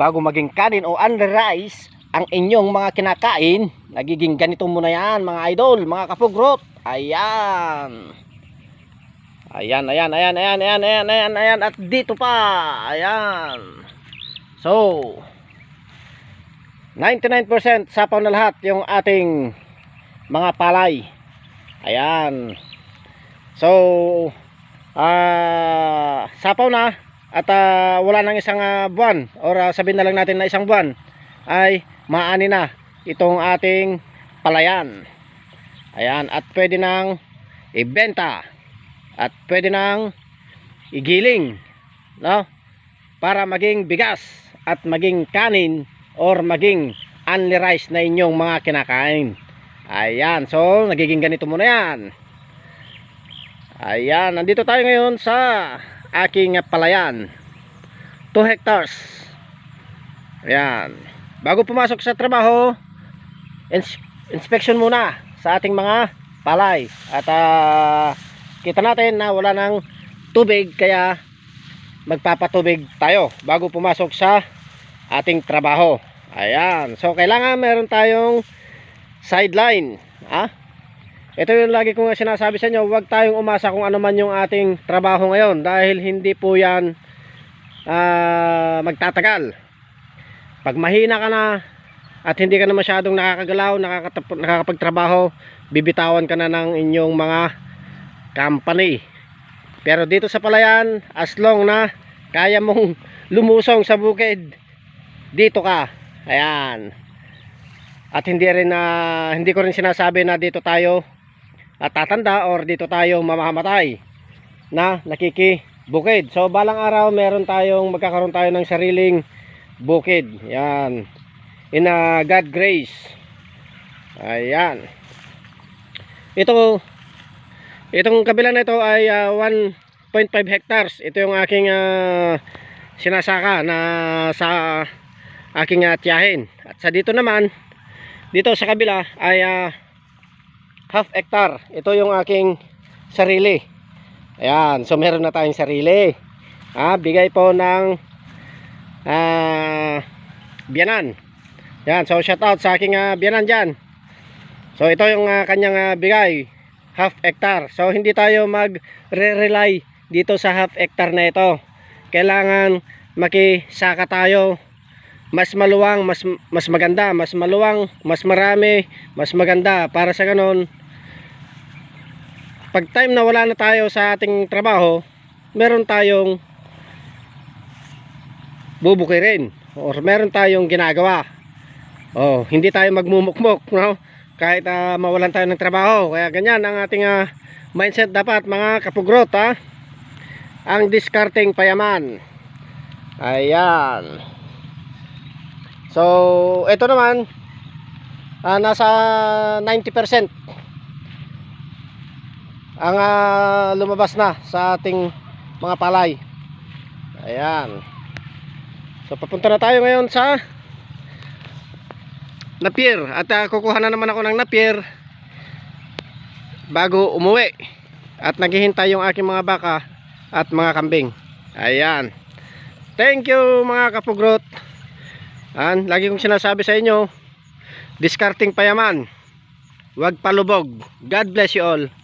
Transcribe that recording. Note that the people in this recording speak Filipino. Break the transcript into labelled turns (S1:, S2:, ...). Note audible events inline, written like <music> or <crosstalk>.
S1: bago maging kanin o under rice ang inyong mga kinakain, nagiging ganito muna yan mga idol, mga kapugrot. Ayan. Ayan, ayan, ayan, ayan, ayan, ayan, ayan, ayan, at dito pa. Ayan. So, 99% sapaw na lahat yung ating mga palay. Ayan. So, ah sapaw na at ah, wala nang isang ah, buwan or ah, sabihin na lang natin na isang buwan ay maani na itong ating palayan. Ayan, at pwede nang ibenta at pwede nang igiling, no? Para maging bigas at maging kanin or maging only rice na inyong mga kinakain. Ayan, so nagiging ganito muna yan. Ayan, nandito tayo ngayon sa aking palayan. 2 hectares. Ayan. Bago pumasok sa trabaho, ins- inspection muna sa ating mga palay. At ah, kita natin na wala ng tubig kaya magpapatubig tayo bago pumasok sa ating trabaho. Ayan. So kailangan meron tayong sideline. Ah? Ito yung lagi ko nga sinasabi sa inyo, huwag tayong umasa kung ano man yung ating trabaho ngayon dahil hindi po yan ah, magtatagal. Pag mahina ka na at hindi ka na masyadong nakakagalaw, nakakapagtrabaho, bibitawan ka na ng inyong mga company. Pero dito sa palayan, as long na kaya mong <laughs> lumusong sa bukid, dito ka. Ayan. At hindi rin na hindi ko rin sinasabi na dito tayo at tatanda or dito tayo mamamatay na nakikibukid. So balang araw meron tayong magkakaroon tayo ng sariling bukid. Yan. In a God grace. Ayan. Ito itong kabila na ito ay ah, 1.5 hectares. Ito yung aking ah, sinasaka na sa aking uh, tiyahin. At sa dito naman dito sa kabila ay ah, half hectare. Ito yung aking sarili. Ayan, so meron na tayong sarili. Ah, bigay po ng ah biyanan. Yan, so shout out sa aking ah, biyanan diyan. So ito yung ah, kanyang ah, bigay, half hectare. So hindi tayo mag-rely dito sa half hectare na ito. Kailangan makisaka tayo mas maluwang, mas mas maganda, mas maluwang, mas marami, mas maganda para sa ganon pag time na wala na tayo sa ating trabaho, meron tayong bubukirin or meron tayong ginagawa. Oh, hindi tayo magmumukmok, no? Kahit ah, mawalan tayo ng trabaho. Kaya ganyan ang ating ah, mindset dapat mga kapugrot, ha? Ang discarding payaman. Ayan. So, ito naman ah, nasa 90% ang ah, lumabas na sa ating mga palay. Ayan. So papunta na tayo ngayon sa Napier at ah, kukuha na naman ako ng Napier bago umuwi. At naghihintay yung aking mga baka at mga kambing. Ayan. Thank you mga kapugrot. An, lagi kong sinasabi sa inyo, discarding payaman. Huwag palubog. God bless you all.